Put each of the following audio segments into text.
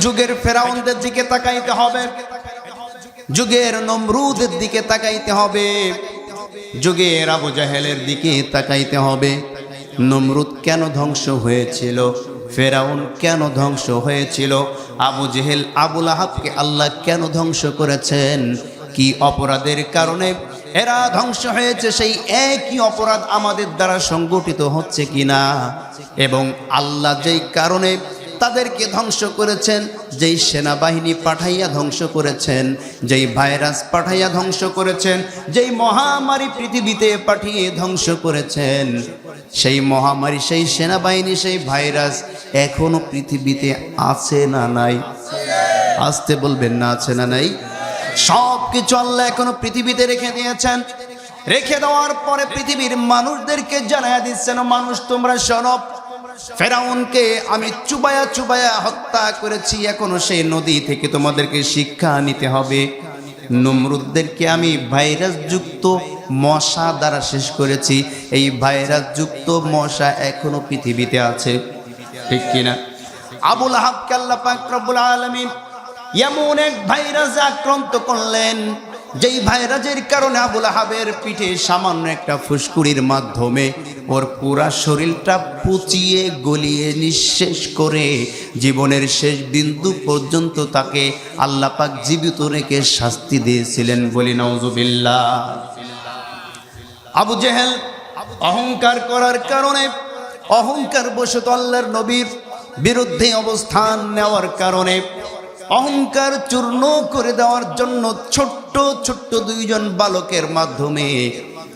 যুগের ফেরাউনদের দিকে তাকাইতে হবে। যুগের নমরুদের দিকে তাকাইতে হবে। যুগের আবু জাহেলের দিকে তাকাইতে হবে। নমরুদ কেন ধ্বংস হয়েছিল? ফেরাউন কেন ধ্বংস হয়েছিল? আবু জেহেল আবুল আহাবকে আল্লাহ কেন ধ্বংস করেছেন? কি অপরাধের কারণে এরা ধ্বংস হয়েছে? সেই একই অপরাধ আমাদের দ্বারা সংগঠিত হচ্ছে কিনা? এবং আল্লাহ যেই কারণে তাদেরকে ধ্বংস করেছেন, যেই সেনাবাহিনী পাঠাইয়া ধ্বংস করেছেন, যেই ভাইরাস পাঠাইয়া ধ্বংস করেছেন, যেই মহামারী পৃথিবীতে পাঠিয়ে ধ্বংস করেছেন, সেই মহামারী, সেই সেনাবাহিনী, সেই ভাইরাস এখনও পৃথিবীতে আছে না নাই? আসতে বলবেন না আছে না নাই? সব কিছু আল্লাহ এখনও পৃথিবীতে রেখে দিয়েছেন। রেখে দেওয়ার পরে পৃথিবীর মানুষদেরকে জানাইয়া দিচ্ছেন, মানুষ, তোমরা সনব ফেরাউনকে আমি চুবায়া চুবায়া হত্যা করেছি, এখনও সেই নদী থেকে তোমাদেরকে শিক্ষা নিতে হবে। নমরুদদেরকে আমি ভাইরাস যুক্ত মশা দ্বারা শেষ করেছি। এই ভাইরাস যুক্ত মশা এখনও পৃথিবীতে আছে। ঠিক কিনা? আবুল আহাব কাল্লা পাক রব্বুল আলামিন এমন এক ভাইরাসে আক্রান্ত করলেন যেই ভাইরাসের কারণে আবুল আহাবের পিঠে সামান্য একটা ফুসকুড়ির মাধ্যমে ওর পুরা শরীরটা পুচিয়ে, গলিয়ে নিঃশেষ করে জীবনের শেষ বিন্দু পর্যন্ত তাকে আল্লাপাক জীবিত রেখে শাস্তি দিয়েছিলেন বলি নওজুবিল্লাহ আবু জেহেল অহংকার করার কারণে অহংকার বশত আল্লাহর নবীর বিরুদ্ধে অবস্থান নেওয়ার কারণে অহংকার চূর্ণ করে দেওয়ার জন্য ছোট্ট ছোট্ট দুইজন বালকের মাধ্যমে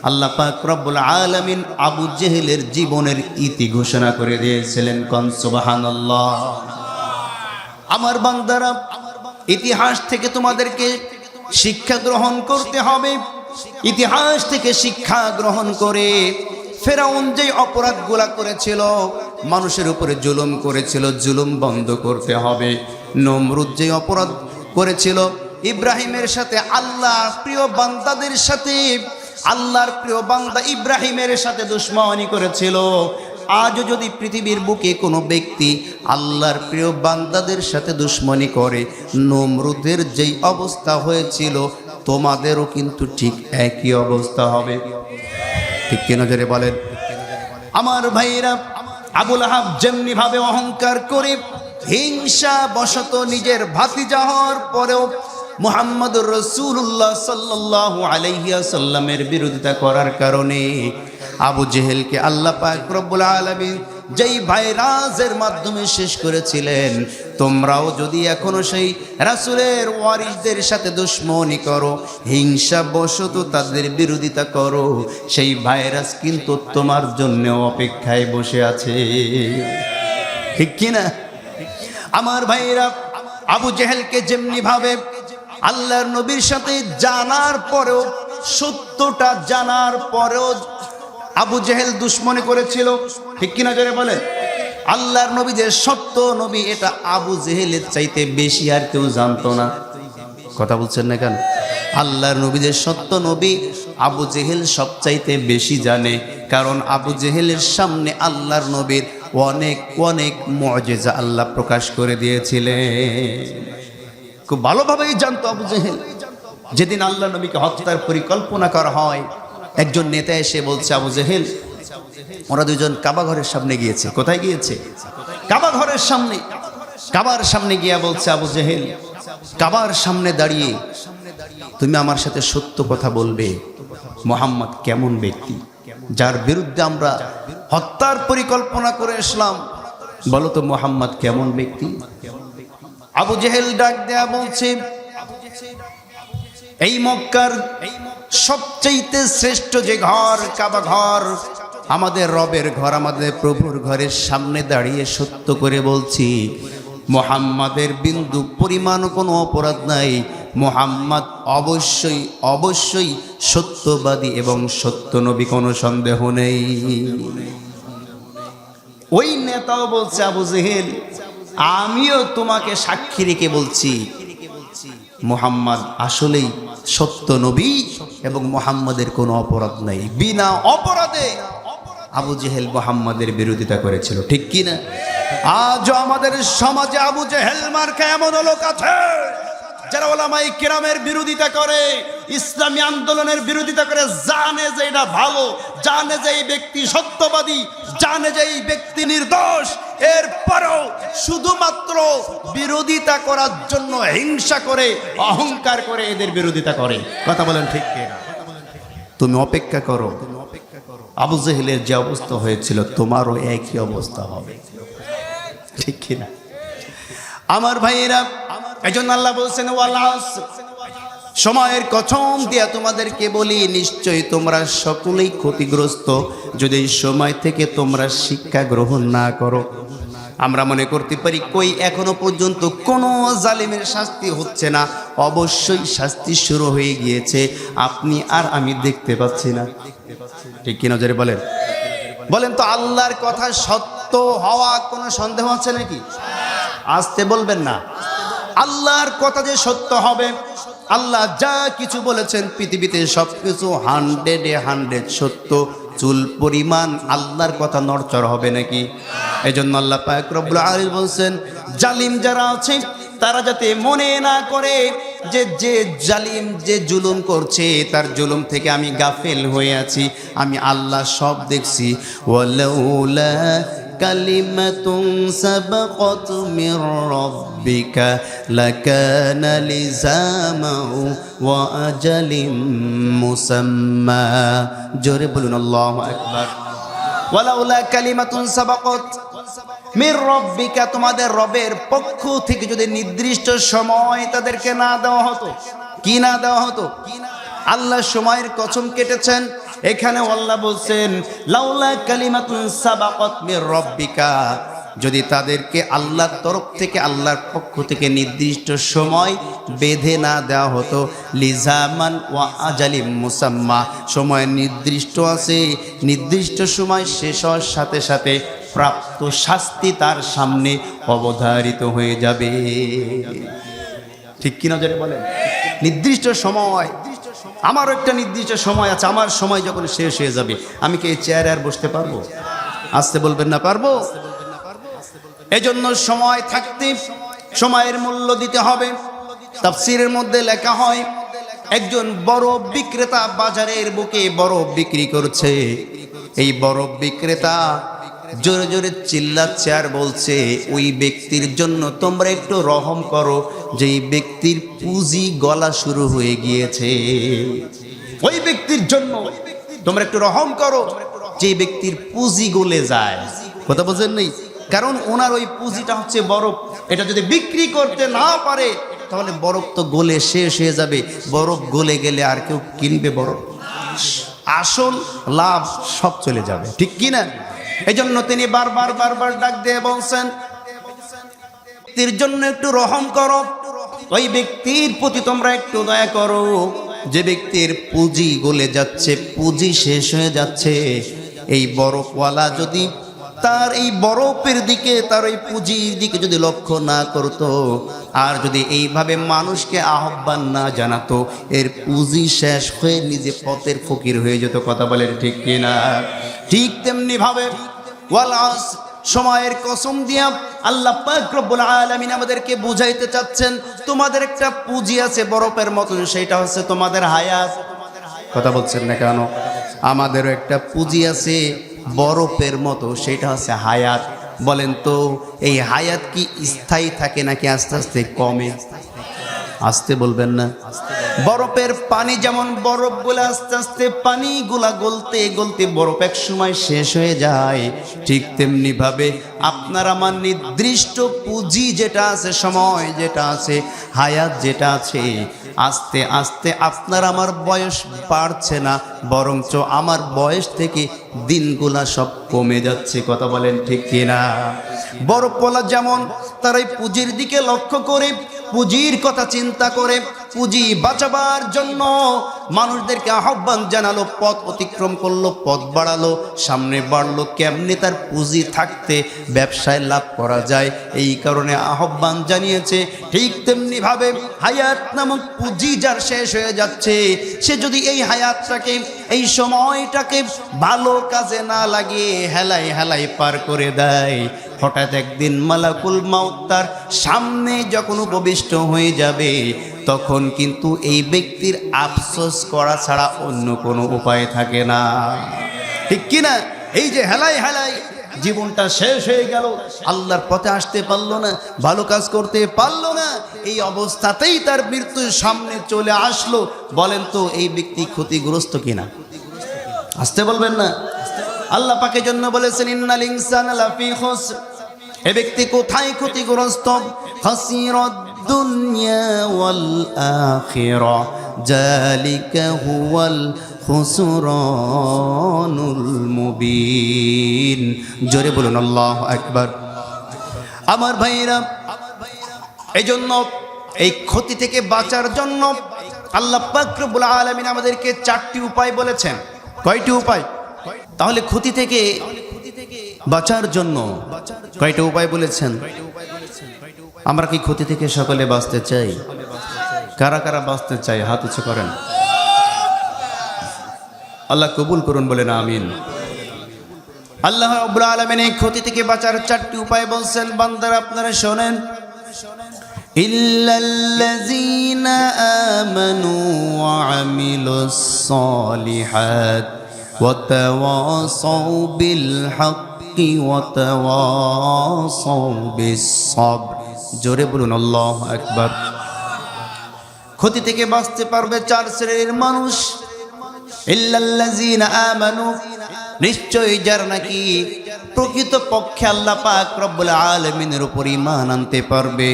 আল্লাহ পাক রব্বুল আলামিন আবু জেহেলের জীবনের ইতি ঘোষণা করে দিয়েছিলেন কনসবাহানাল্লাহ আমার বান্দারা, ইতিহাস থেকে তোমাদেরকে শিক্ষা গ্রহণ করতে হবে। ইতিহাস থেকে শিক্ষা গ্রহণ করে ফেরাউন যে অপরাধগুলা করেছিল, মানুষের উপরে জুলুম করেছিল, জুলুম বন্ধ করতে হবে। নমরুদ যে অপরাধ করেছিল, ইব্রাহিমের সাথে আল্লাহ প্রিয় বান্দাদের সাথে, আল্লাহর প্রিয় বান্দা ইব্রাহিমের সাথে দুশ্মনী করেছিল। আজও যদি পৃথিবীর বুকে কোনো ব্যক্তি আল্লাহর প্রিয় বান্দাদের সাথে দুশ্মনী করে, নমরুদের যেই অবস্থা হয়েছিল, তোমাদেরও কিন্তু ঠিক একই অবস্থা হবে। ঠিক কি নজরে বলেন? আমার ভাইরা আবুল আহাব যেমনি ভাবে অহংকার করে হিংসা বশত নিজের ভাতিজা হওয়ার পরেও মুহাম্মদুর রসুল্লাহ সাল্লাহ আলাইহিয়া সাল্লামের বিরোধিতা করার কারণে আবু জেহেলকে আল্লাহ পাক রব্বুল যেই ভাইরাজের মাধ্যমে শেষ করেছিলেন, তোমরাও যদি এখনও সেই রাসুলের ওয়ারিসদের সাথে দুশ্মনী করো, হিংসা বশত তাদের বিরোধিতা করো, সেই ভাইরাস কিন্তু তোমার জন্য অপেক্ষায় বসে আছে। ঠিক কিনা? আমার ভাইরা আবু জেহেলকে যেমনি ভাবে, আল্লাহর নবীর সাথে জানার পরেও, সত্যটা জানার পরেও আবু জেহেল দুশ্মনী করেছিল। ঠিক কিনা জোরে বলে? আল্লাহর নবী যে সত্য নবী, এটা আবু জেহেলের চাইতে বেশি আর কেউ জানতো না। কথা বলছেন না কেন? আল্লাহর নবী যে সত্য নবী, আবু জেহেল সবচাইতে বেশি জানে। কারণ আবু জেহেলের সামনে আল্লাহর নবীর অনেক অনেক মজেজা আল্লাহ প্রকাশ করে দিয়েছিলেন। খুব ভালোভাবেই জানতো আবু জেহেল। যেদিন আল্লাহ নবীকে হত্যার পরিকল্পনা করা হয়, একজন নেতা এসে বলছে, আবু জেহেল, ওরা দুজন কাবা ঘরের সামনে গিয়েছে। কোথায় গিয়েছে? কাবা ঘরের সামনে। কাবার সামনে গিয়া বলছে, আবু জেহেল, কাবার সামনে দাঁড়িয়ে তুমি আমার সাথে সত্য কথা বলবে। মোহাম্মদ কেমন ব্যক্তি? যার বিরুদ্ধে আমরা হত্যার পরিকল্পনা করে আসলাম। বলো তো, মোহাম্মদ কেমন ব্যক্তি? আবু জেহেল ডাক দেয়া বলছে, এই মক্কার সবচাইতে শ্রেষ্ঠ যে ঘর, কাবা ঘর, আমাদের রবের ঘর, আমাদের প্রভুর ঘরের সামনে দাঁড়িয়ে সত্য করে বলছি, মোহাম্মদের বিন্দু পরিমাণ কোনো অপরাধ নাই। মোহাম্মদ অবশ্যই অবশ্যই সত্যবাদী এবং সত্য নবী কোনো সন্দেহ নেই। ওই নেতাও বলছে, আবু জেহেল, আমিও তোমাকে সাক্ষী রেখে বলছি, মোহাম্মদ আসলেই সত্য নবী এবং মোহাম্মদের কোনো অপরাধ নাই। বিনা অপরাধে আবু জেহেল মোহাম্মদের বিরোধিতা করেছিল, ঠিক কি না আজও আমাদের সমাজে আবু জেহেল মার্কা এমন লোক আছে। যারা ওলামাই কিরামের বিরোধিতা করে, ইসলামী আন্দোলনের বিরোধিতা করে, জানে যে এটা ভালো, জানে যে এই ব্যক্তি সত্যবাদী, জানে যে এই ব্যক্তি নির্দোষ, এরপরেও শুধুমাত্র বিরোধিতা করার জন্য হিংসা করে, অহংকার করে এদের বিরোধিতা করে। কথা বলেন ঠিক তুমি অপেক্ষা করো। আবু জেহেলের যে অবস্থা হয়েছিল, তোমারও একই অবস্থা হবে। ঠিক কিনা? আমার ভাইয়েরা এই আল্লাহ বলছেন, ওয়াল আসর। সময়ের কথম দিয়া তোমাদেরকে বলি, নিশ্চয়ই তোমরা সকলেই ক্ষতিগ্রস্ত। যদি সময় থেকে তোমরা শিক্ষা গ্রহণ না করো, আমরা মনে করতে পারি কই এখনও পর্যন্ত কোনো জালিমের শাস্তি হচ্ছে না। অবশ্যই শাস্তি শুরু হয়ে গিয়েছে। আপনি আর আমি দেখতে পাচ্ছি না। ঠিক কি নজরে বলেন? বলেন তো, আল্লাহর কথা সত্য হওয়া কোনো সন্দেহ আছে নাকি? আসতে বলবেন না। আল্লাহর কথা যে সত্য হবে, আল্লাহ যা কিছু বলেছেন পৃথিবীতে সব কিছু হান্ড্রেডে হান্ড্রেড সত্য। চুল পরিমাণ আল্লাহর কথা নড়চড় হবে নাকি? এই জন্য আল্লাহ পাক রব্বুল বলছেন, জালিম যারা আছে, তারা যাতে মনে না করে যে যে জালিম যে জুলুম করছে, তার জুলুম থেকে আমি গাফেল হয়ে আছি, আমি আল্লাহ সব দেখছি। মির রাব্বিকা লাকানা লিজামাউ ওয়া আজালিম মুসাম্মা জোরে বলুন আল্লাহু আকবার ওয়ালাউলা কালিমাতুন সাবাকাত মির রব্বিকা তোমাদের রবের পক্ষ থেকে যদি নির্দিষ্ট সময় তাদেরকে না দেওয়া হতো, কি না দেওয়া হতো? আল্লাহ সময়ের কসম কেটেছেন এখানে আল্লাহ বলছেন, লাউলা কালিমাতুন সাবাকাত মির রব্বিকা। যদি তাদেরকে আল্লাহর তরফ থেকে, আল্লাহর পক্ষ থেকে নির্দিষ্ট সময় বেঁধে না দেওয়া হতো, লিজামান ওয়া আজালিম মুসাম্মা। সময় নির্দিষ্ট আছে, নির্দিষ্ট সময় শেষ হওয়ার সাথে সাথে প্রাপ্ত শাস্তি তার সামনে অবধারিত হয়ে যাবে। ঠিক কি নজরে বলেন? নির্দিষ্ট সময় আমারও একটা নির্দিষ্ট সময় আছে, আমার সময় যখন শেষ হয়ে যাবে, আমি কি এই চেয়ারে আর বসতে পারব? আসতে বলবেন না, পারব? এজন্য সময় থাকতে সময়ের মূল্য দিতে হবে। তাফসিরের মধ্যে লেখা হয়, একজন বরফ বিক্রেতা বাজারের বুকে বরফ বিক্রি করছে। এই বরফ বিক্রেতা জোরে জোরে চিল্লাচ্ছে আর বলছে, ওই ব্যক্তির জন্য তোমরা একটু রহম করো যে এই ব্যক্তির পুঁজি গলা শুরু হয়ে গিয়েছে। ওই ব্যক্তির জন্য তোমরা একটু রহম করো যে ব্যক্তির পুঁজি গলে যায়। কথা বলছেন নেই? কারণ ওনার ওই পুঁজিটা হচ্ছে বরফ। এটা যদি বিক্রি করতে না পারে, তাহলে বরফ তো গলে শেষ হয়ে যাবে। বরফ গলে গেলে আর কেউ কিনবে বরফ। আসল লাভ সব চলে যাবে। ঠিক কি না এই জন্য তিনি বারবার বারবার ডাক দিয়ে বলছেন, ব্যক্তির জন্য একটু রহম করো। ওই ব্যক্তির প্রতি তোমরা একটু দয়া করো। যে ব্যক্তির পুঁজি গলে যাচ্ছে, পুঁজি শেষ হয়ে যাচ্ছে, এই বরফওয়ালা যদি তার এই বরফের দিকে, তার ওই পুঁজির দিকে যদি লক্ষ্য না করতো, আর যদি এইভাবে মানুষকে আহ্বান না জানাতো, এর পুঁজি শেষ হয়ে নিজে পথের ফকির হয়ে যেত, কথা বলেন ঠিক কিনা? ঠিক তেমনি ভাবে সময়ের কসম দিয়া আল্লাহ পাক রব্বুল আলামিন আমাদেরকে বুঝাইতে চাচ্ছেন, তোমাদের একটা পুঁজি আছে বরফের মতন, সেটা হচ্ছে তোমাদের হায়াত। কথা বলছেন না কেন? আমাদেরও একটা পুঁজি আছে বরফের মতো, সেটা হচ্ছে হায়াত। বলেন তো, এই হায়াত কি স্থায়ী থাকে নাকি আস্তে আস্তে কমে? আসতে বলবেন না। বরফের পানি যেমন বরফগুলা আস্তে আস্তে পানিগুলা গলতে গলতে বরফ এক সময় শেষ হয়ে যায়। ঠিক তেমনি ভাবে আপনার আমার নির্দিষ্ট পুঁজি যেটা আছে, সময় যেটা আছে, হায়াত যেটা আছে, আস্তে আস্তে আপনার আমার বয়স বাড়ছে না, বরঞ্চ আমার বয়স থেকে দিনগুলা সব কমে যাচ্ছে, কথা বলেন ঠিক কিনা? বরফ বরফওয়ালা যেমন তার এই পুঁজির দিকে লক্ষ্য করে পুঁজির কথা চিন্তা করে পুঁজি বাঁচাবার জন্য মানুষদেরকে আহ্বান জানালো, পথ অতিক্রম করল, পথ বাড়ালো, সামনে বাড়লো, কেমনে তার পুঁজি থাকতে ব্যবসায় লাভ করা যায় এই কারণে আহ্বান জানিয়েছে। ঠিক তেমনি ভাবে হায়াত নামক পুঁজি যার শেষ হয়ে যাচ্ছে, সে যদি এই হায়াতটাকে, এই সময়টাকে ভালো কাজে না লাগিয়ে হেলাই হেলাই পার করে দেয় হঠাৎ একদিন মালাকুল মাউত তার সামনে যখন উপবিষ্ট হয়ে যাবে, তখন কিন্তু এই ব্যক্তির আফসোস করা ছাড়া অন্য কোনো উপায় থাকে না। ঠিক কিনা? এই যে হেলাই হেলাই, জীবনটা শেষ হয়ে গেল, আল্লাহর পথে আসতে পারল না, ভালো কাজ করতে পারল না, এই অবস্থাতেই তার মৃত্যুর সামনে চলে আসলো। বলেন তো, এই ব্যক্তি ক্ষতিগ্রস্ত কিনা? আসতে বলবেন না? আল্লাহ পাকে জন্য বলেছেন, ইন্নাল ইনসানা লাফি এ ব্যক্তি কোথায় ক্ষতিগ্রস্ত? দুনিয়া জোরে বলুন, আল্লাহু আকবার। আমার ভাইরা এই জন্য এই ক্ষতি থেকে বাঁচার জন্য আল্লাহ পাকরবুল আলমিন আমাদেরকে চারটি উপায় বলেছেন। কয়টি উপায়? তাহলে ক্ষতি থেকে বাঁচার জন্য কয়টা উপায় বলেছেন আমরা কি ক্ষতি থেকে সকলে বাঁচতে চাই কারা কারা বাঁচতে চাই হাত উঁচু করেন আল্লাহ কবুল করুন বলে না আমিন আল্লাহ রব্বুল আলমিন এই ক্ষতি থেকে বাঁচার চারটি উপায় বলছেন বান্দার আপনারা শোনেন إلا الذين آمنوا وعملوا الصالحات وتواصوا بالحق وتواصوا بالصبر জোরে বলুন আল্লাহ আকবার ক্ষতি থেকে বাঁচতে পারবে চার শ্রেণীর মানুষ ইল্লাল্লাযীনা আমানু নিশ্চয়ই যারা নাকি প্রকৃত পক্ষে আল্লাহ পাক রব্বুল আলামিনের উপর ঈমান আনতে পারবে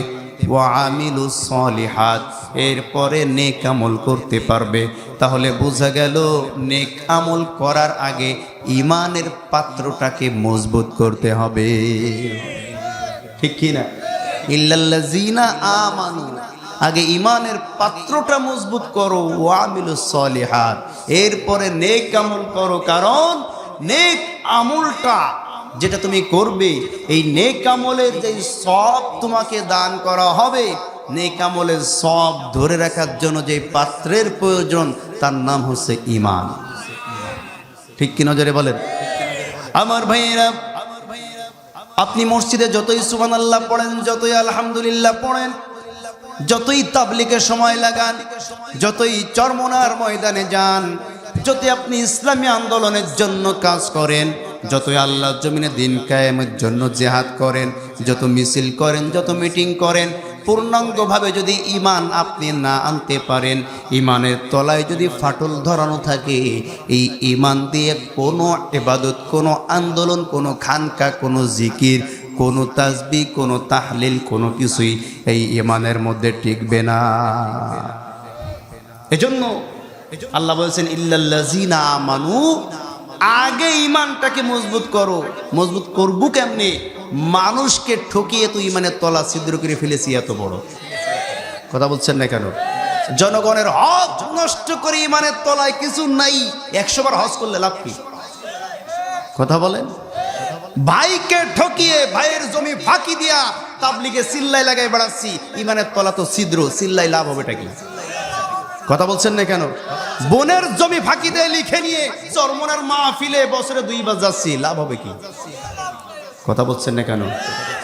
ওয়া আমিলু সলিহাত এরপরে নেক আমল করতে পারবে। তাহলে বোঝা গেল, নেক আমল করার আগে ইমানের পাত্রটাকে মজবুত করতে হবে। ঠিক কি না? ইল্লাল্লাযীনা আমানু, আগে ইমানের পাত্রটা মজবুত করো ওয়ামিলু সলিহাত এরপরে নেক আমল করো। কারণ নেক আমলটা যেটা তুমি করবে, এই নেক আমলের যে সব তোমাকে দান করা হবে, নেক আমলের সব ধরে রাখার জন্য যে পাত্রের প্রয়োজন, তার নাম হচ্ছে ইমান ঠিক কি নজরে বলেন? আমার ভাইয়েরা, আপনি মসজিদে যতই সুবান আল্লাহ পড়েন, যতই আলহামদুলিল্লাহ পড়েন, যতই তাবলিকে সময় লাগান, যতই চরমনার ময়দানে যান, যদি আপনি ইসলামী আন্দোলনের জন্য কাজ করেন যতই আল্লাহ জমিনে দিন কায়েমের জন্য জেহাদ করেন, যত মিছিল করেন, যত মিটিং করেন, পূর্ণাঙ্গভাবে যদি ইমান আপনি না আনতে পারেন ইমানের তলায় যদি ফাটল ধরানো থাকে, এই ইমান দিয়ে কোনো এবাদত কোনো আন্দোলন, কোনো খানকা, কোনো জিকির, কোনো তাজবি কোনো তাহলিল, কোনো কিছুই এই ইমানের মধ্যে টিকবে না। এজন্য আল্লাহ বলছেন, ইল্লাল্লাযিনা আমানু আগে ইমানটাকে মজবুত করো। মজবুত করব কেমনে? মানুষকে ঠকিয়ে তুই ইমানের তলা ছিদ্র করে ফেলেছি এত বড়। কথা বলছেন না কেন? জনগণের হক নষ্ট করে ইমানের তলায় কিছু নাই, একশো বার হজ করলে লাভ কি? কথা বলেন। ভাইকে ঠকিয়ে ভাইয়ের জমি ফাঁকি দিয়া তাবলিগে সিল্লাই লাগাই বেড়াচ্ছি, ইমানের তলা তো ছিদ্র, সিল্লাই লাভ হবেটা কি? কথা বলছেন না কেন? বোনের জমি ফাঁকি দিয়ে লিখে নিয়ে চরমনার মাহফিলে বছরে দুইবার যাচ্ছি, লাভ হবে কি? কথা বলছেন না কেন?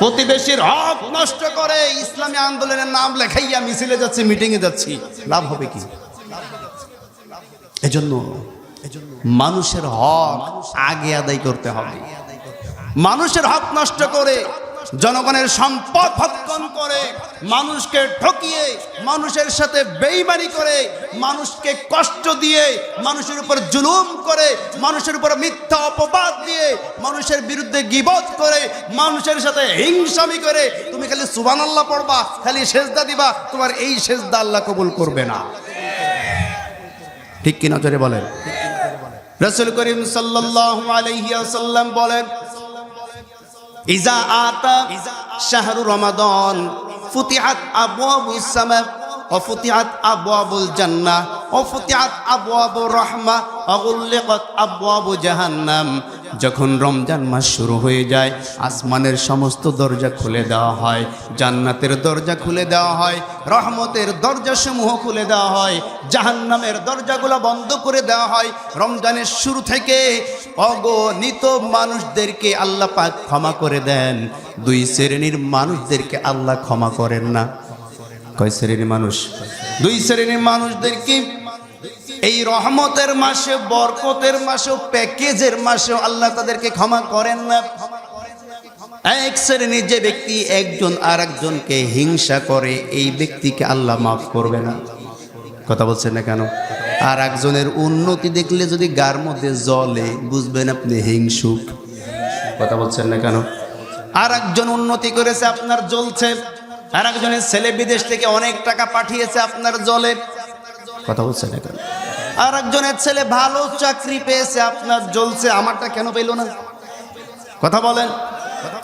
প্রতিবেশীর হক নষ্ট করে ইসলামী আন্দোলনের নাম লেখাইয়া মিছিলে যাচ্ছি, মিটিংয়ে যাচ্ছি, লাভ হবে কি? এজন্য মানুষের হক আগে আদায় করতে হবে। মানুষের হক নষ্ট করে জনগণের সম্পদ ভক্ষণ করে, মানুষকে ঠকিয়ে, মানুষের সাথে বেইমানি করে, মানুষকে কষ্ট দিয়ে, মানুষের উপর জুলুম করে, মানুষের উপর মিথ্যা অপবাদ দিয়ে, মানুষের বিরুদ্ধে গিবত করে, মানুষের সাথে হিংসামি করে, তুমি খালি সুবান আল্লাহ পড়বা, খালি সেজদা দিবা, তোমার এই সেজদা আল্লাহ কবুল করবে না। ঠিক কি নজরে বলেন? রসুল করিম সাল্লাল্লাহু আলাইহি ওয়াসাল্লাম বলেন ইজা আতা শাহরু রমাদান ফুতিহাত অফতিয়াত আবু আবুল জান্না অফতিয়াত আবু আবু রহমা অগুল্লেকত আবু আবু জাহান্নাম যখন রমজান মাস শুরু হয়ে যায়, আসমানের সমস্ত দরজা খুলে দেওয়া হয়, জান্নাতের দরজা খুলে দেওয়া হয়, রহমতের দরজাসমূহ খুলে দেওয়া হয়, জাহান্নামের দরজাগুলো বন্ধ করে দেওয়া হয়, রমজানের শুরু থেকে অগণিত মানুষদেরকে আল্লাপাক ক্ষমা করে দেন। দুই শ্রেণির মানুষদেরকে আল্লাহ ক্ষমা করেন না। কয় শ্রেণির মানুষ? দুই শ্রেণির মানুষদেরকে এই রহমতের মাসে, বরকতের মাসে, প্যাকেজের মাসে আল্লাহ তাদেরকে ক্ষমা করেন না। এক শ্রেণির যে ব্যক্তি একজন আর একজনকে হিংসা করে, এই ব্যক্তিকে আল্লাহ মাফ করবে না। কথা বলছেন না কেন? আর একজনের উন্নতি দেখলে যদি গার মধ্যে জলে বুঝবেন আপনি হিংসুক। কথা বলছেন না কেন? আর একজন উন্নতি করেছে, আপনার জ্বলছে। আর একজনের ছেলে বিদেশ থেকে অনেক টাকা পাঠিয়েছে আপনার জলে। কথা বলছেন না কেন? আর একজনের ছেলে ভালো চাকরি পেয়েছে, আপনার জ্বলছে, আমারটা কেন পেল না? কথা বলেন।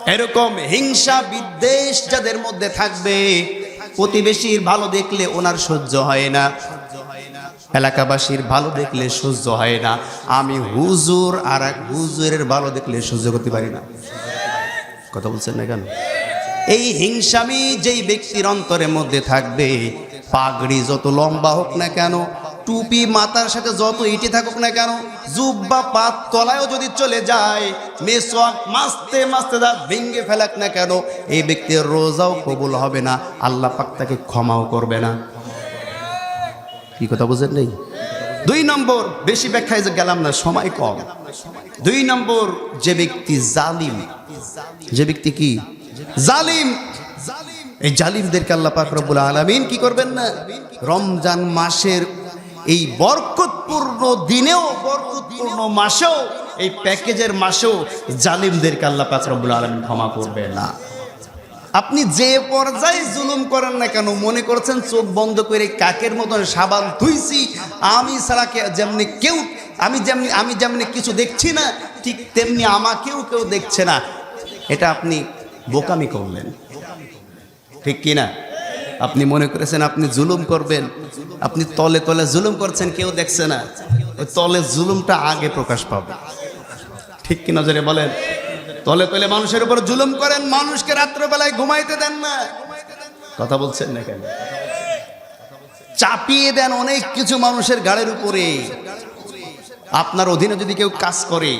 এরকম হিংসা বিদ্বেষ যাদের মধ্যে থাকবে, প্রতিবেশীর ভালো দেখলে ওনার সহ্য হয় না। এলাকাবাসীর ভালো দেখলে সহ্য হয় না। আমি হুজুর আর এক হুজুরের ভালো দেখলে সহ্য করতে পারি না। কথা বলছেন না কেন? এই হিংসামি যেই ব্যক্তির অন্তরের মধ্যে থাকবে, পাগড়ি যত লম্বা হোক না কেন, টুপি মাথার সাথে যত ইটি থাকুক না কেন, জুব্বা পাত তলায়ও যদি চলে যায়, মেসওয়াক মাসতে মাসতে দাঁত ভেঙ্গে ফেলাক না কেন, এই ব্যক্তির রোজাও কবুল হবে না, আল্লাহ পাক তাকে ক্ষমাও করবে না। কি কথা বুঝেন নেই? দুই নম্বর, বেশি ব্যাখ্যায় যে গেলাম না, সময় কম। দুই নম্বর, যে ব্যক্তি জালিম, যে ব্যক্তি কি? জালিম। এই জালিমদেরকে আল্লাহ পাক রব্বুল কি করবেন না? রমজান মাসের এই বরকতপূর্ণ দিনেও, বরকতপূর্ণ মাসেও, এই প্যাকেজের মাসেও জালিমদেরকে আল্লাহ পাক রব্বুল ক্ষমা করবে না। আপনি যে পর্যায়ে জুলুম করেন না কেন, মনে করছেন চোখ বন্ধ করে কাকের মতন সাবান ধুইছি, আমি ছাড়া যেমনি কেউ, আমি যেমনি আমি যেমনি কিছু দেখছি না, ঠিক তেমনি আমাকেও কেউ দেখছে না। এটা আপনি বোকামি করলেন। ঠিক কি না আপনি মনে করেছেন আপনি জুলুম করবেন। আপনি তলে তলে জুলুম করছেন, কেউ দেখছে না। ওই তলে জুলুমটা আগে প্রকাশ পাবে। ঠিক কি নজরে বলেন? তলে তলে মানুষের উপর জুলুম করেন, মানুষকে রাত্রেবেলায় ঘুমাইতে দেন না। কথা বলছেন না কেন? চাপিয়ে দেন অনেক কিছু মানুষের গাড়ির উপরে। আপনার অধীনে যদি কেউ কাজ করে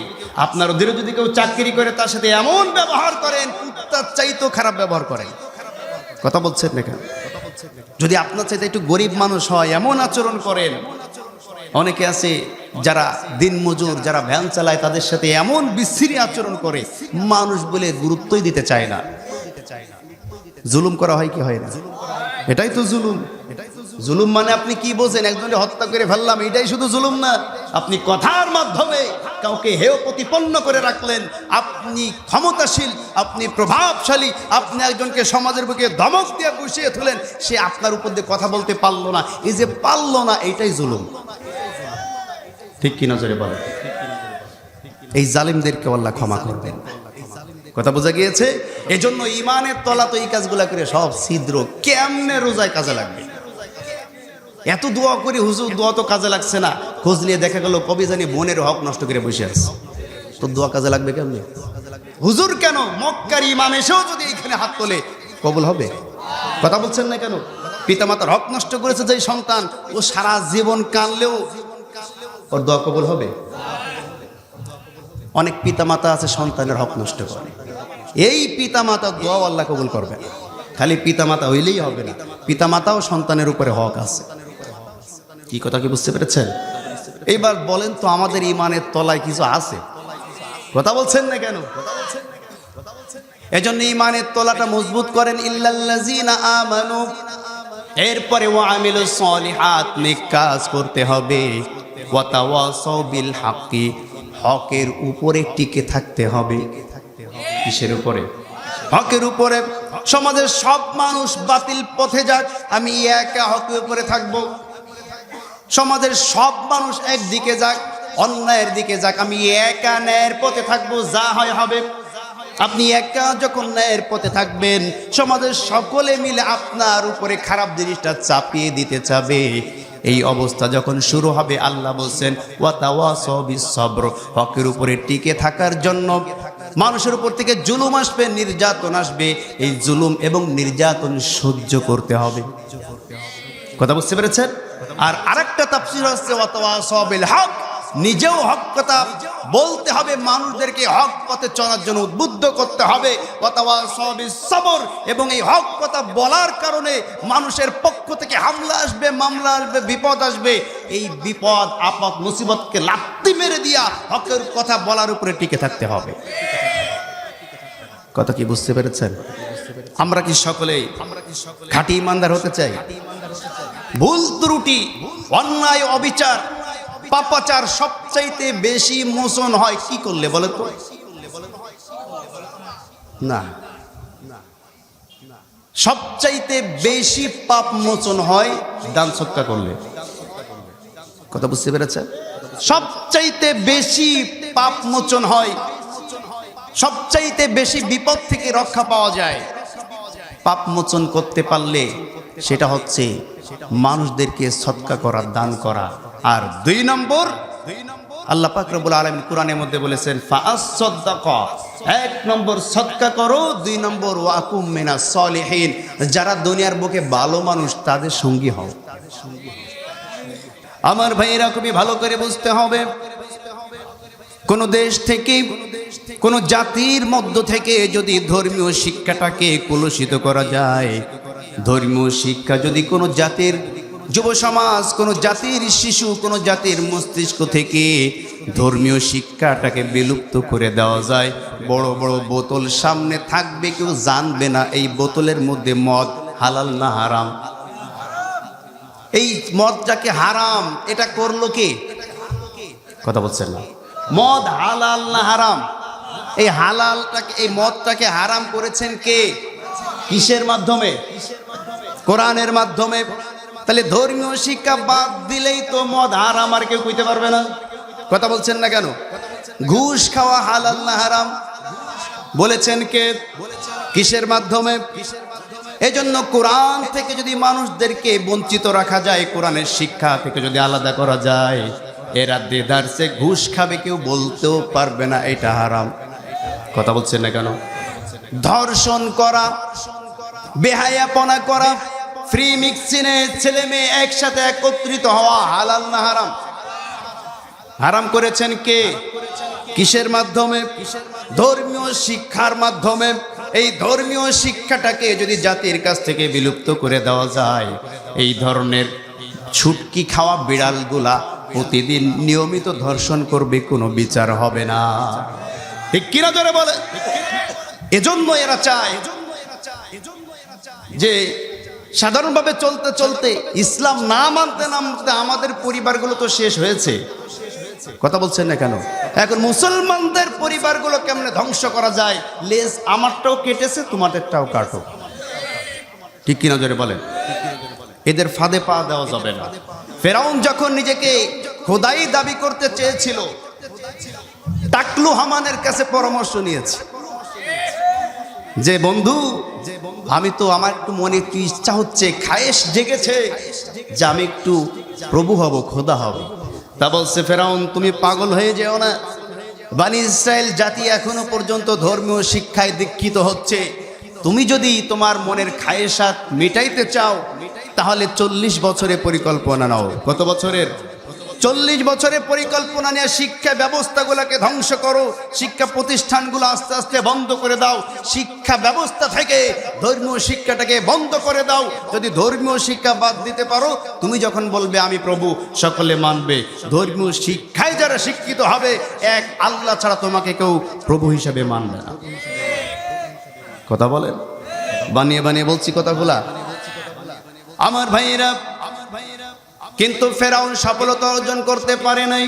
আপনার অধীনে যদি কেউ চাকরি করে, তার সাথে এমন ব্যবহার করেন, কুত্তার চাইতেও খারাপ ব্যবহার করেন কথা বলছেন না কেন যদি আপনার চাইতে একটু গরিব মানুষ হয়, এমন আচরণ করেন। অনেকে আছে যারা দিন মজুর, যারা ভ্যান চালায়, তাদের সাথে এমন বিশ্রী আচরণ করে, মানুষ বলে গুরুত্বই দিতে চায় না। জুলুম করা হয় কি হয় না? এটাই তো জুলুম। জুলুম মানে আপনি কি বোঝেন? একজনকে হত্যা করে ফেললাম, এটাই শুধু জুলুম না। আপনি কথার মাধ্যমে কাউকে হেয় প্রতিপন্ন করে রাখলেন। আপনি ক্ষমতাশীল, আপনি প্রভাবশালী, আপনি একজনকে সমাজের বুকে ধমক দিয়ে বসিয়ে তুলেন, সে আপনার উপর দিয়ে কথা বলতে পারল না। এই যে পারল না এইটাই জুলুম। ঠিক কি নজরে বলে? এই জালিমদেরকে আল্লাহ ক্ষমা করবেন। কথা বোঝা গিয়েছে? এজন্য ইমানের তলা তো এই কাজগুলা করে সব ছিদ্র। কেমনে রোজায় কাজে লাগবে? এত দোয়া করি, হুজুর, দোয়া তো কাজে লাগছে না। খোঁজ নিয়ে দেখা গেল কবি জানি বোনের হক নষ্ট করে বসে আছে। তো দোয়া কাজে লাগবে কেমনে? হুজুর কেন? মক্কার ইমাম এসেও যদি এখানে হাত তোলে, কবুল হবে? কথা বলছেন না কেন? পিতামাতার হক নষ্ট করেছে যে সন্তান, ও সারা জীবন কানলেও ওর দোয়া কবুল হবে? অনেক পিতামাতা আছে সন্তানের হক নষ্ট করে। এই পিতামাতা দোয়া আল্লাহ কবুল করবে খালি পিতামাতা হইলেই হবে না। পিতামাতাও সন্তানের উপরে হক আছে। কি কথা কি বুঝতে পেরেছেন? এইবার বলেন তো আমাদের ইমানের তলায় কিছু আছে। কথা বলছেন না কেন? এজন্য ইমানের তলাটা মজবুত করেন, ইল্লাল্লাযিনা আমানু। এরপরে ও আমিলু সলিহাত, নেক কাজ করতে হবে। বিল হাক্কি হকের উপরে টিকে থাকতে হবে। কিসের উপরে? হকের উপরে। সমাজের সব মানুষ বাতিল পথে যাক, আমি একা হকের উপরে থাকব। সমাজের সব মানুষ একদিকে যাক, অন্যায়ের দিকে যাক, আমি একা ন্যায়ের পথে থাকব, যা হয় হবে। আপনি একা যখন ন্যায়ের পথে থাকবেন, সমাজের সকলে মিলে আপনার উপরে খারাপ জিনিসটা চাপিয়ে দিতে চাবে। এই অবস্থা যখন শুরু হবে, আল্লাহ বলছেন হকের উপরে টিকে থাকার জন্য। মানুষের উপর থেকে জুলুম আসবে, নির্যাতন আসবে। এই জুলুম এবং নির্যাতন সহ্য করতে হবে। কথা বুঝতে পেরেছেন? আর আরেকটা তাফসির হচ্ছে ওয়াতাওয়াসাবিল হক। নিজেও হক কথা বলতে হবে, মানুষদেরকে হক পথে চলার জন্য উদ্বুদ্ধ করতে হবে। সবর এবং এই হক কথা বলার কারণে মানুষের পক্ষ থেকে হামলা আসবে, মামলা আসবে, বিপদ আসবে। এই বিপদ, আপদ, মুসিবতকে লাত্তি মেরে দিয়া হকের কথা বলার উপরে টিকে থাকতে হবে। কথা কি বুঝতে পেরেছেন? আমরা কি সকলেই খাঁটি ইমানদার হতে চাই? ভুল ত্রুটি, অন্যায় অবিচার, পাপাচার সবচাইতে বেশি মোচন হয় কি করলে বলে তো? না। সবচাইতে বেশি পাপ মোচন হয় দান সৎকা করলে। কথা বুঝতে পেরেছেন? সবচাইতে বেশি পাপ মোচন হয়, সবচাইতে বেশি বিপদ থেকে রক্ষা পাওয়া যায়। পাপ মোচন করতে পারলে সেটা হচ্ছে মানুষদেরকে সৎকা করা, দান করা। আর দুই নম্বর, আল্লাহ পাক রব্বুল আলামিন কোরআনের মধ্যে বলেছেন এক নম্বর, সৎকা করো। দুই নম্বর, ওয়াকুম মিনাস সলিহিন। যারা দুনিয়ার বুকে ভালো মানুষ, তাদের সঙ্গী হও। আমার ভাইয়েরা, খুবই ভালো করে বুঝতে হবে। কোন দেশ থেকে, কোন জাতির মধ্য থেকে যদি ধর্মীয় শিক্ষাটাকে কলুষিত করা যায় ধর্মীয় শিক্ষা যদি কোনো জাতির যুব সমাজ, কোনো জাতির শিশু, কোনো জাতির মস্তিষ্ক থেকে ধর্মীয় শিক্ষাটাকে বিলুপ্ত করে দেওয়া যায়, বড় বড় বোতল সামনে থাকবে, কেউ জানবে না এই বোতলের মধ্যে মদ হালাল না হারাম। এই মদটাকে হারাম, এটা করল কে? কথা বলছেন না। মদ হালাল না হারাম। এই হালালটাকে, এই মদটাকে হারাম করেছেন কে? কিসের মাধ্যমে? কোরআনের মাধ্যমে। তাহলে ধর্মীয় শিক্ষা বাদ দিলেই তো মদ হারাম আর কেউ কইতে পারবে না। কথা বলছেন না কেন? ঘুষ খাওয়া হালাল না হারাম? বলেছেন কে? কিসের মাধ্যমে? এজন্য কোরআন থেকে যদি মানুষদেরকে বঞ্চিত রাখা যায়, কোরআনের শিক্ষা থেকে যদি আলাদা করা যায়, এরা দেদারসে ঘুষ খাবে, কেউ বলতেও পারবে না এটা হারাম। কথা বলছেন না কেন? ধর্ষণ করা বেহায়াপনা করা ফ্রি মিক্সিনে ছেলে মেয়ে একসাথে একত্রিত হওয়া হালাল না হারাম? হারাম করেছেন কে? কিসের মাধ্যমে? ধর্মীয় শিক্ষার মাধ্যমে। এই ধর্মীয় শিক্ষাটাকে যদি জাতির কাছ থেকে বিলুপ্ত করে দেওয়া যায়, এই ধরনের ছুটকি খাওয়া বিড়ালগুলা প্রতিদিন নিয়মিত ধর্ষণ করবে, কোনো বিচার হবে না। ঠিক কিনা জোরে বলে? এজন্য এরা চায় যে সাধারণভাবে চলতে চলতে ইসলাম না মানতে না মানতে আমাদের পরিবারগুলো তো শেষ হয়েছে। কথা বলছেন না কেন? এখন মুসলমানদের পরিবারগুলো কেমনে ধ্বংস করা যায়? লেজ আমারটাও কেটেছে, তোমাদেরটাও কাটো। ঠিক কিনা জোরে বলেন? এদের ফাঁদে পা দেওয়া যাবে না। ফেরাউন যখন নিজেকে খোদাই দাবি করতে চেয়েছিল টাকলু হামানের কাছে পরামর্শ নিয়েছে। যে বন্ধু, আমি তো আমার একটু মনে একটু ইচ্ছা হচ্ছে, খায়েশ জেগেছে যে আমি একটু প্রভু হব, খোদা হব। তা বলছে, ফেরাউন, তুমি পাগল হয়ে যেও না। বানি ইসরায়েল জাতি এখনও পর্যন্ত ধর্মীয় শিক্ষায় দীক্ষিত হচ্ছে। তুমি যদি তোমার মনের খায়েশাত মিটাইতে চাও, তাহলে চল্লিশ বছরে পরিকল্পনা নাও। কত বছরের? চল্লিশ বছরের পরিকল্পনা নিয়ে শিক্ষা ব্যবস্থাগুলোকে ধ্বংস করো। শিক্ষা প্রতিষ্ঠানগুলো আস্তে আস্তে বন্ধ করে দাও। শিক্ষা ব্যবস্থা থেকে ধর্মীয় শিক্ষাটাকে বন্ধ করে দাও। যদি ধর্মীয় শিক্ষা বাদ দিতে পারো, তুমি যখন বলবে, আমি প্রভু, সকলে মানবে। ধর্মীয় শিক্ষায় যারা শিক্ষিত হবে, এক আল্লাহ ছাড়া তোমাকে কেউ প্রভু হিসাবে মানবে না। কথা বলেন? বানিয়ে বানিয়ে বলছি কথাগুলা। আমার ভাইয়েরা কিন্তু ফেরাউন সফলতা অর্জন করতে পারে নাই।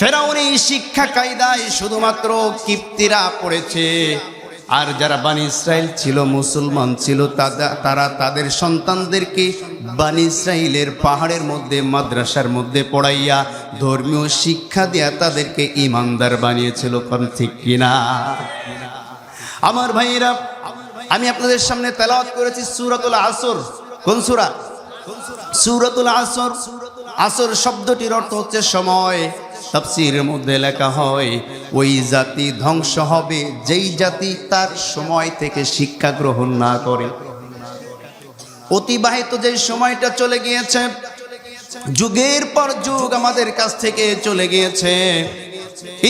ফেরাউন এই শিক্ষা কায়দায় শুধুমাত্র কিপ্তিরা পড়েছে। আর যারা বানি ইসরায়েল ছিল, মুসলমান ছিল তারা তাদের সন্তানদেরকে বানি ইসরায়েলের পাহাড়ের মধ্যে, মাদ্রাসার মধ্যে পড়াইয়া ধর্মীয় শিক্ষা দিয়া তাদেরকে ইমানদার বানিয়েছিল। কোন ঠিক কিনা? আমার ভাইয়েরা, আমি আপনাদের সামনে তেলাওয়াত করেছি সুরাতুল আসর। কোন সুরা? সুরাতুল আসর। আসর শব্দটির অর্থ হচ্ছে সময়। তাফসীরের মধ্যে লেখা হয়, ওই জাতি ধ্বংস হবে, যেই জাতি তার সময় থেকে শিক্ষা গ্রহণ না করে। অতিবাহিত যে সময়টা চলে গিয়েছে, যুগের পর যুগ আমাদের কাছ থেকে চলে গিয়েছে।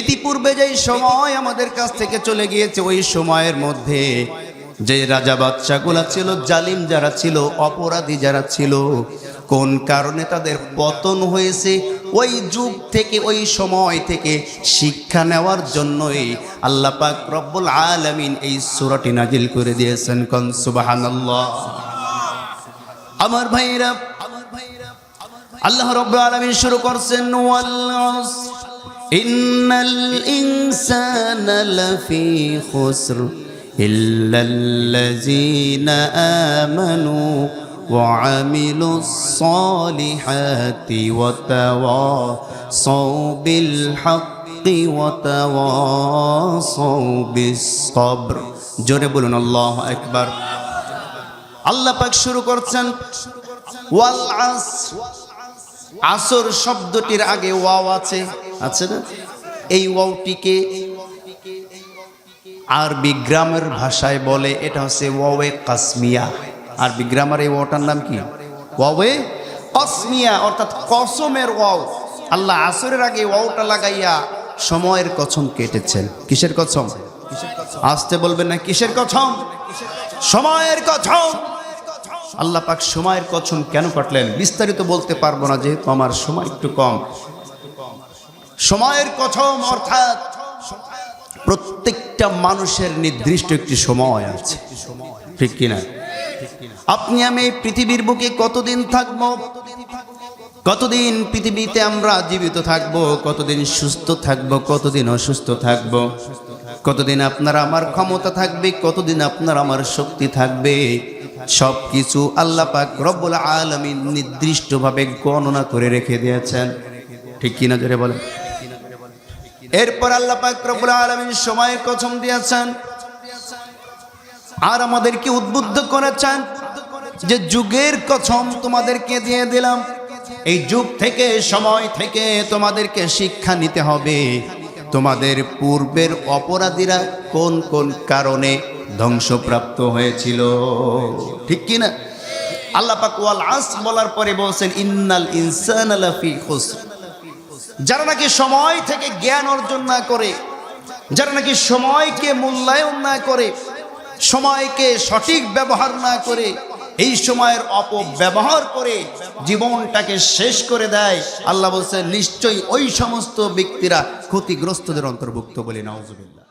ইতিপূর্বে যেই সময় আমাদের কাছ থেকে চলে গিয়েছে, ওই সময়ের মধ্যে যে রাজা বাচ্চাগুলা ছিল, জালিম যারা ছিল, অপরাধী যারা ছিল, কোন কারণে তাদের পতন হয়েছে, ওই যুগ থেকে, ওই সময় থেকে শিক্ষা নেওয়ার জন্যই আল্লাহ পাক রব্বুল আলামিন এই সূরাটি নাজিল করে দিয়েছেন। কোন সুবহানাল্লাহ। আমার ভাইরা, আল্লাহ রব্বুল আলামিন শুরু করছেন, ওয়াল ইল্লাল্লাযীনা আমানু وعملوا الصالحات وتواصوا بالحق وتواصوا بالصبر জোরে বলুন আল্লাহ আকবার আল্লাহ পাক শুরু করছেন ওয়াল আসর আসর শব্দটির আগে ওয়াও আছে আছে না এই ওয়াওটিকে আরবি গ্রামের ভাষায় বলে, এটা হচ্ছে ওয়াওয়ে কাসমিয়া। আরবি গ্রামার এই ওয়াওটার নাম কি? ওয়াওয়ে কসমিয়া, অর্থাৎ কসমের ওয়াও। আল্লাহ আসরের আগে ওয়াওটা লাগাইয়া সময়ের কসম কেটেছেন। কিসের কসম? আসতে বলবেন না, কিসের কসম? সময়ের কসম। আল্লাহ পাক সময়ের কসম কেন কাটলেন? বিস্তারিত বলতে পারব না, যেহেতু আমার সময় একটু কম। সময়ের কসম, অর্থাৎ প্রত্যেকটা মানুষের নির্দিষ্ট একটি সময় আছে। ঠিক কিনা? আপনি আমি এই পৃথিবীর বুকে কতদিন থাকব? কতদিন পৃথিবীতে আমরা জীবিত থাকব? কতদিন সুস্থ থাকব? কতদিন অসুস্থ থাকব? কতদিন আপনার আমার ক্ষমতা থাকবে? কতদিন আপনার আমার শক্তি থাকবে? সব কিছু আল্লাহ পাক রব্বুল আলমিন নির্দিষ্টভাবে গণনা করে রেখে দিয়েছেন। ঠিক কিনা জোরে বলেন? এরপর আল্লাহ পাক রব্বুল আলামিন সময়ের কসম দিয়েছেন। আর আমাদেরকে উদ্বুদ্ধ করেছেন যে যুগের কসম তোমাদেরকে দিয়ে দিলাম। এই যুগ থেকে, সময় থেকে তোমাদেরকে শিক্ষা নিতে হবে। তোমাদের পূর্বের অপরাধীরা কোন কোন কারণে ধ্বংসপ্রাপ্ত হয়েছিল? ঠিক কি না? আল্লাহ পাক ওয়াল আস বলার পরে বলছেন, ইন্নাল ইনসান খুসর। যারা নাকি সময় থেকে জ্ঞান অর্জন না করে, যারা নাকি সময়কে মূল্যায়ন না করে, সময়কে সঠিক ব্যবহার না করে, এই সময়ের অপব্যবহার করে জীবনটাকে শেষ করে দেয়, আল্লাহ বলছে, নিশ্চয়ই ওই সমস্ত ব্যক্তিরা ক্ষতিগ্রস্তদের অন্তর্ভুক্ত বলে নওয়াজুবিল্লাহ